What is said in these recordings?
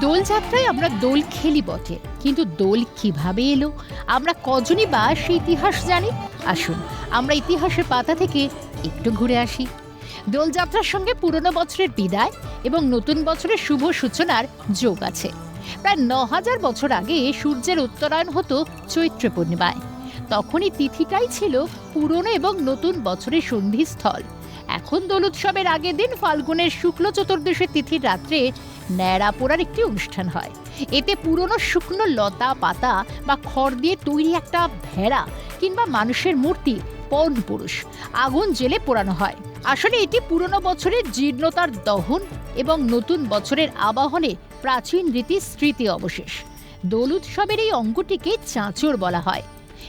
দোলযাত্রায় আমরা দোল খেলি বটে, কিন্তু দোল কীভাবে এলো? আমরা কজনই বা সে ইতিহাস জানি? আসুন, আমরা ইতিহাসের পাতা থেকে একটু ঘুরে আসি। দোলযাত্রার সঙ্গে পুরনো বছরের বিদায় এবং নতুন বছরের শুভ সূচনার যোগ আছে। প্রায় ন হাজার বছর আগে সূর্যের উত্তরায়ণ হতো চৈত্র পূর্ণিমায়। তখনই তিথিটাই ছিল পুরনো এবং নতুন বছরের সন্ধিস্থল। এখন দোল উৎসবের আগের দিন ফাল্গুনের শুক্ল চতুর্দশীর তিথির রাত্রে ন্যাড়া পোড়ার একটি অনুষ্ঠান হয়। এতে পুরনো শুকনো লতা পাতা বা খড় দিয়ে তৈরি একটা ভেড়া কিংবা মানুষের মূর্তি পণ পুরুষ, আগুন জেলে পোড়ানো হয়। আসলে এটি পুরনো বছরের জীর্ণতার দহন এবং নতুন বছরের আবাহনে প্রাচীন রীতির স্মৃতি অবশেষ। দোল উৎসবের এই অঙ্গটিকে চাঁচর বলা হয়।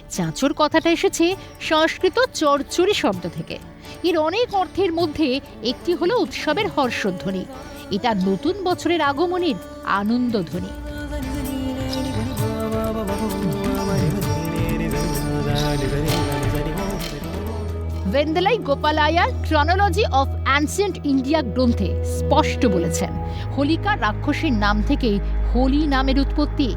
চাঁচর কথাটা এসেছে সংস্কৃত চরচুরি শব্দ থেকে। এর অনেক অর্থের মধ্যে একটি হলো উৎসবের হর্ষধ্বনি। এটা নতুন বছরের আগমনের আনন্দধ্বনি। ভেন্দেলাই Gopalaiyar chronology of ancient India গ্রন্থে স্পষ্ট বলেছেন, হোলিকা রাক্ষসের নাম থেকেই হোলি নামের উৎপত্তি।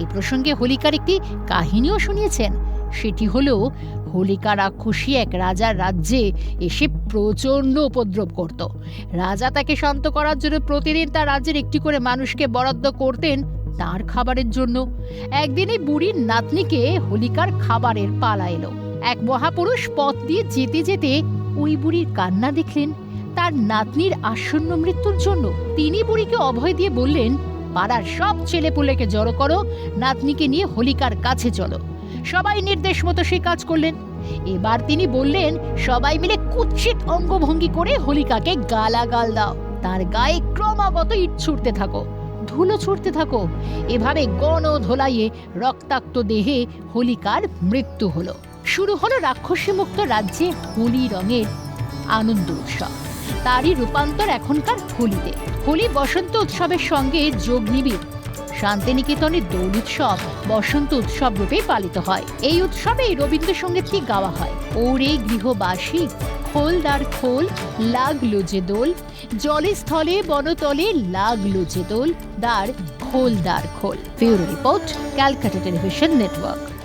এই প্রসঙ্গে হোলিকার একটি কাহিনীও শুনিয়েছেন সেটি হলো হোলিকা রাক্ষসী এক রাজার রাজ্যে এসে প্রচণ্ড উপদ্রব করত। রাজা তাকে শান্ত করার জন্য প্রতিদিন তার রাজ্যের একটি করে মানুষকে বরাদ্দ করতেন তার খাবারের জন্য। একদিন এই বুড়ির নাতনিকে হোলিকার খাবারের পালা এলো। এক মহাপুরুষ পথ দিয়ে যেতে যেতে ওই বুড়ির কান্না দেখলেন। তার নাতনির আসন্ন মৃত্যুর জন্য তিনি বুড়িকে অভয় দিয়ে বললেন, পাড়ার সব ছেলেপুলেকে জড়ো করো, নাতনিকে নিয়ে হোলিকার কাছে চলো। সবাই নির্দেশ মতো সে কাজ করলেন। এবার তিনি বললেন, সবাই মিলে কুৎসিত অঙ্গভঙ্গি করে হোলিকাকে গালাগাল দাও। তার গায়ে ক্রমাগত ইট ছুটতে থাকো, ধুলো ছুটতে থাকো। এভাবে গণ ধোলাইয়ে রক্তাক্ত দেহে হোলিকার মৃত্যু হলো। শুরু হলো রাক্ষসী মুক্ত রাজ্যে হোলি রঙের আনন্দ উৎসব। তারই রূপান্তর এখনকার হোলিতে। হোলি বসন্ত উৎসবের সঙ্গে যোগ নিবিড়। শান্তিনিকেতনের দোল উৎসব, বসন্ত উৎসব রূপে পালিত হয়। এই উৎসবে রবীন্দ্রসঙ্গীতটি গাওয়া হয়। ওরে গৃহবাসী, খোল দার খোল, লাগল যে দোল। জলে স্থলে, বনতলে লাগল যে দোল। দার খোল দার খোল। Bureau report, Calcutta television network.